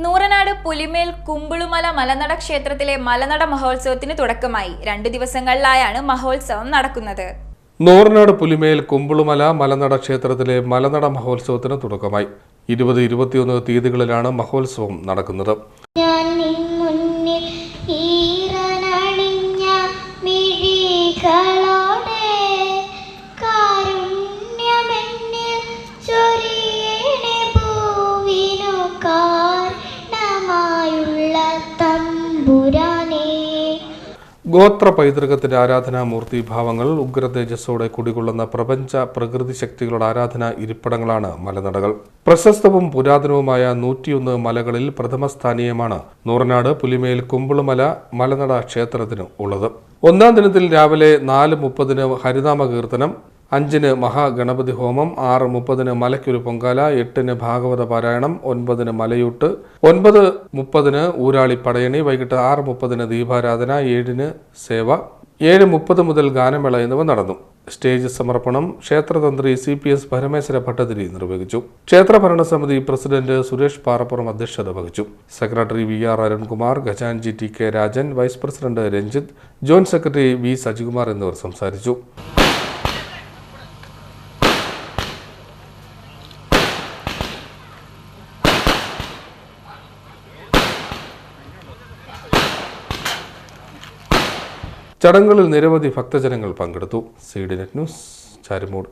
നൂറനാട് പുലിമേൽ കുമ്പിളുമല മലനട ക്ഷേത്രത്തിലെ മലനട മഹോത്സവത്തിന് തുടക്കമായി. രണ്ടു ദിവസങ്ങളിലായാണ് മഹോത്സവം നടക്കുന്നത്. നൂറനാട് പുലിമേൽ കുമ്പിളുമല മലനട ക്ഷേത്രത്തിലെ മലനട മഹോത്സവത്തിന് തുടക്കമായി. ഇരുപത് ഇരുപത്തിയൊന്ന് തീയതികളിലാണ് മഹോത്സവം നടക്കുന്നത്. ഗോത്ര പൈതൃകത്തിന്റെ ആരാധനാമൂർത്തി ഭാവങ്ങൾ ഉഗ്ര തേജസ്സോടെ കുടികൊള്ളുന്ന പ്രപഞ്ച പ്രകൃതി ശക്തികളുടെ ആരാധനാ ഇരിപ്പിടങ്ങളാണ് മലനടകൾ. പ്രശസ്തവും പുരാതനവുമായ നൂറ്റിയൊന്ന് മലകളിൽ പ്രഥമസ്ഥാനീയമാണ് നൂറനാട് പുലിമേൽ കുമ്പിളുമല മലനട ക്ഷേത്രത്തിന് ഉള്ളത്. ഒന്നാം ദിനത്തിൽ രാവിലെ നാല് മുപ്പതിന് ഹരിനാമ കീർത്തനം അഞ്ചിന് മഹാഗണപതി ഹോമം ആറ് മുപ്പതിന് മലയ്ക്കൊരു പൊങ്കാല എട്ടിന് ഭാഗവത പാരായണം ഒൻപതിന് മലയൂട്ട് ഒൻപത് മുപ്പതിന് ഊരാളി പടയണി വൈകിട്ട് ആറ് മുപ്പതിന് ദീപാരാധന ഏഴിന് സേവ ഏഴ് മുപ്പത് മുതൽ ഗാനമേള എന്നിവ നടന്നു. സ്റ്റേജ് സമർപ്പണം ക്ഷേത്രതന്ത്രി C P S Parameswara Bhattathiri നിർവഹിച്ചു. ക്ഷേത്ര ഭരണസമിതി പ്രസിഡന്റ് സുരേഷ് പാറപ്പുറം അധ്യക്ഷത വഹിച്ചു. Secretary V R Arunkumar ഖജാൻജി T K Rajan vice president Ranjith joint secretary V Sajikumar എന്നിവർ സംസാരിച്ചു. ചടങ്ങുകളിൽ നിരവധി ഭക്തജനങ്ങൾ പങ്കെടുത്തു. C D net news Charimoodu.